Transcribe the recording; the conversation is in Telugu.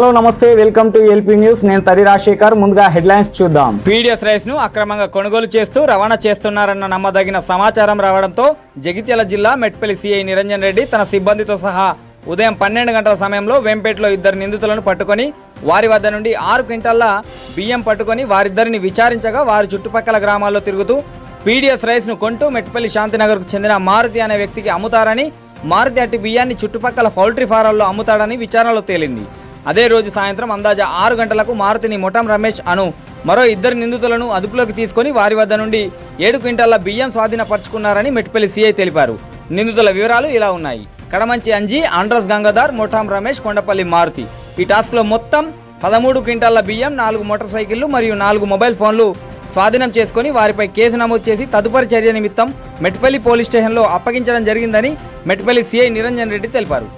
హలో నమస్తే వెల్కమ్ టు ఎల్పీ న్యూస్. నేను తరి రాజశేఖర్. ముందుగా హెడ్లైన్స్ చూద్దాం. పీడిఎస్ రైస్ను అక్రమంగా కొనుగోలు చేస్తూ రవాణా చేస్తున్నారన్న నమ్మదగిన సమాచారం రావడంతో జగిత్యాల జిల్లా మెట్పల్లి సిఐ నిరంజన్ రెడ్డి తన సిబ్బందితో సహా ఉదయం పన్నెండు గంటల సమయంలో వేంపేటలో ఇద్దరు నిందితులను పట్టుకొని వారి వద్ద నుండి ఆరు క్వింటాల్ల బియ్యం పట్టుకొని వారిద్దరిని విచారించగా వారి చుట్టుపక్కల గ్రామాల్లో తిరుగుతూ పీడిఎస్ రైస్ను కొంటూ మెట్పల్లి శాంతినగర్కు చెందిన మారుతి అనే వ్యక్తికి అమ్ముతారని మారుతి అట్టి బియ్యాన్ని చుట్టుపక్కల పౌల్ట్రీ ఫారాల్లో అమ్ముతాడని విచారణలో తేలింది. అదే రోజు సాయంత్రం అందాజ ఆరు గంటలకు మారుతిని ముఠం రమేష్ అను మరో ఇద్దరు నిందితులను అదుపులోకి తీసుకొని వారి వద్ద నుండి ఏడు క్వింటాల బియ్యం స్వాధీనపరుచుకున్నారని మెట్పల్లి సీఐ తెలిపారు. నిందితుల వివరాలు ఇలా ఉన్నాయి. కడమంచి అంజీ ఆండ్రస్ గంగాధర్ మొఠాం రమేష్ కొండపల్లి మారుతి. ఈ టాస్క్లో మొత్తం పదమూడు క్వింటాల బియ్యం నాలుగు మోటార్ సైకిళ్ళు మరియు నాలుగు మొబైల్ ఫోన్లు స్వాధీనం చేసుకొని వారిపై కేసు నమోదు చేసి తదుపరి చర్య నిమిత్తం మెట్పల్లి పోలీస్ స్టేషన్లో అప్పగించడం జరిగిందని మెట్పల్లి సీఐ నిరంజన్ రెడ్డి తెలిపారు.